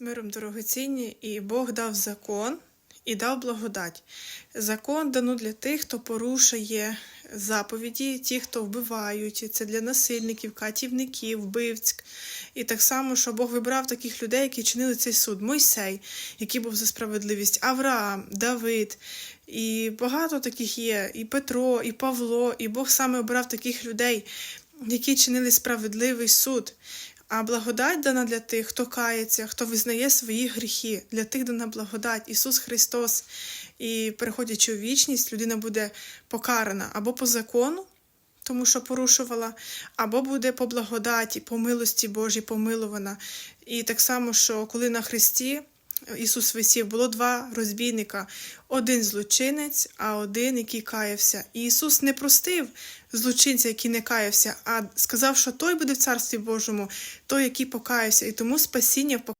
Миром дорогоцінні, і Бог дав закон і дав благодать. Закон дано для тих, хто порушує заповіді, ті, хто вбивають. Це для насильників, катівників, вбивць. І так само, що Бог вибрав таких людей, які чинили цей суд. Мойсей, який був за справедливість, Авраам, Давид. І багато таких є, і Петро, і Павло, і Бог саме обрав таких людей, які чинили справедливий суд. А благодать дана для тих, хто кається, хто визнає свої гріхи, для тих дана благодать, Ісус Христос. І переходячи у вічність, людина буде покарана або по закону, тому що порушувала, або буде по благодаті, по милості Божій помилована. І так само, що коли на Христі Ісус висів, було два розбійника: один злочинець, а один, який каявся. І Ісус не простив злочинця, який не каявся, а сказав, що той буде в Царстві Божому, той, який покаявся. І тому спасіння в